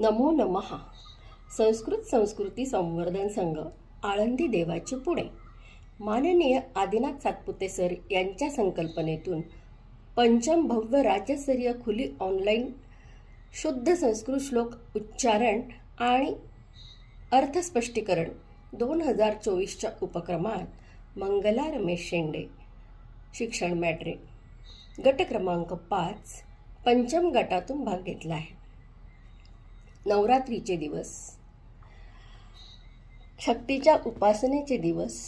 नमो नमहा संस्कृत संस्कृती संवर्धन संघ आळंदी देवाचे पुणे माननीय आदिनाथ सातपुते सर यांच्या संकल्पनेतून पंचम भव्य राज्यस्तरीय खुली ऑनलाईन शुद्ध संस्कृत श्लोक उच्चारण आणि अर्थस्पष्टीकरण दोन हजार चोवीसच्या उपक्रमात मंगला रमेश शेंडे शिक्षण मॅट्रिक गट क्रमांक पाच पंचम गटातून भाग घेतला आहे. नवरात्रीचे दिवस शक्तीच्या उपासनेचे दिवस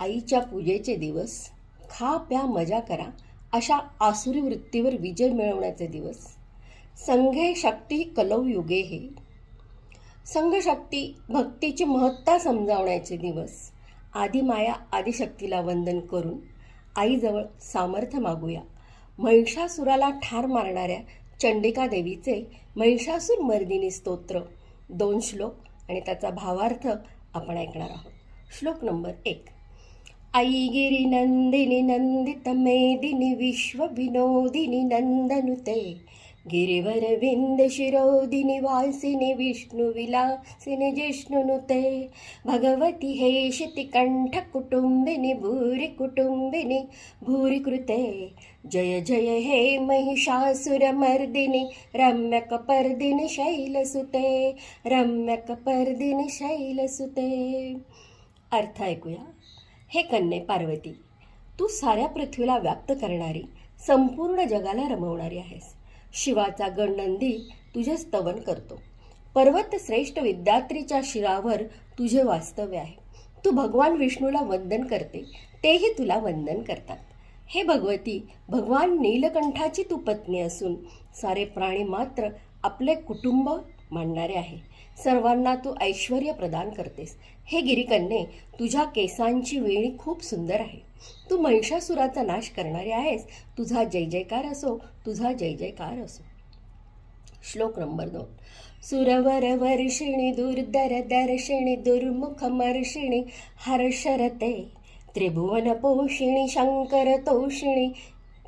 आईच्या पूजेचे दिवस खा प्या मजा करा अशा आसुरी वृत्तीवर विजय मिळवण्याचे दिवस. संघे शक्ती कलौ युगे हे संघशक्ती भक्तीची महत्ता समजावण्याचे दिवस. आदिमाया आदिशक्तीला वंदन करून आईजवळ सामर्थ्य मागूया. महिषासुराला ठार मारणाऱ्या चंडिका देवीचे महिषासूर मर्दिनी स्तोत्र. दोन श्लोक आणि त्याचा भावार्थ आपण ऐकणार आहोत. श्लोक नंबर एक. आई गिरी नंदिनी नंदित मेदिनी विश्व विनोदिनी नंदनुते. गिरिवर विंद शिरोदिनी वासिनी जिष्णुनुते भगवती हे शितिकंठ कुटुंबिनी भूरिकृते कुटुंबिनी जय जय हे महिषासुरमर्दिनि रम्यकपर्दिनि शैलसुते। रम्यकपर्दिनि शैलसुते। अर्थ ऐकूया। हे कन्ये पार्वती तू साऱ्या पृथ्वीला व्याप्त करणारी संपूर्ण जगाला रमवणारी आहेस. शिवाचा गणनंदी तुझे स्तवन करतो. पर्वत श्रेष्ठ विद्यात्रीच्या शिरावर तुझे वास्तव्य आहे. तू भगवान विष्णूला वंदन करते तेही तुला वंदन करतात. हे भगवती भगवान नीलकंठाची तू पत्नी असून सारे प्राणी मात्र आपले कुटुंब मानणारे आहे. सर्वांना तू ऐश्वर प्रदान करतेस. हे गिरिकन्ये तुझ्या केसांची वेणी खूप सुंदर आहे. तू महिषासुराचा नाश करणारी आहेस. तुझा जय जयकार असो तुझा जय जयकार असो. श्लोक नंबर दोन. सुरवर वर्षिणी दुर्धर दर्शिणी दुर्मुख मर्षिणी हर्षरते त्रिभुवन पोषिणी शंकर तोषिणी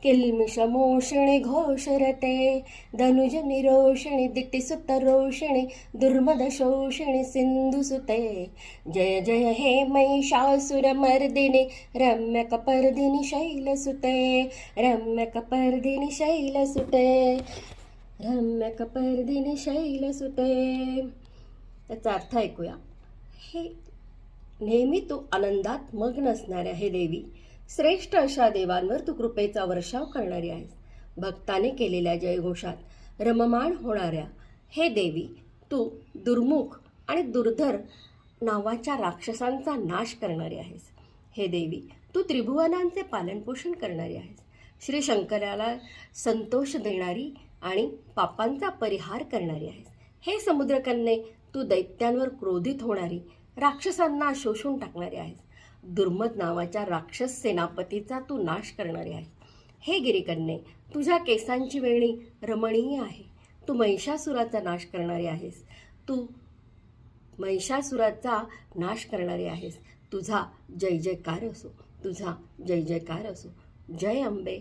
किल्मिषमोषिणी घोषरते. धनुज निरोषिणी दिटिसुत रोषिणी दुर्मद शोषिणी सिंधुसुते जय जय हे महिषासुरमर्दिनि रम्यकपर्दिनि शैलसुते रम्यकपर्दिनि शैलसुते रम्यकपर्दिनि शैलसुते त्याचा अर्थ ऐकूया. हे नेहमी तू आनंदात मग्न असणाऱ्या हे देवी श्रेष्ठ अशा देवांवर तू कृपेचा वर्षाव करणारी आहेस. भक्ताने केलेल्या जयघोषात रममाण होणाऱ्या हे देवी तू दुर्मुख आणि दुर्धर नावाच्या राक्षसांचा नाश करणारी आहेस. हे देवी तू त्रिभुवनांचे पालनपोषण करणारी आहेस. श्री शंकराला संतोष देणारी आणि पापांचा परिहार करणारी आहेस. हे समुद्रकन्ये तू दैत्यांवर क्रोधित होणारी राक्षसांना शोषून टाकणारी आहेस. दुर्मद नावाच्या राक्षस सेनापतीचा तू नाश करणारी आहेस हे गिरिकन्ये तुझ्या केसांची वेणी रमणीय आहे. तू महिषासुराचा नाश करणारी आहेस. तू महिषासुराचा नाश करणारी आहेस. तुझा जय जयकार असो. तुझा जय जयकार असो. जय अंबे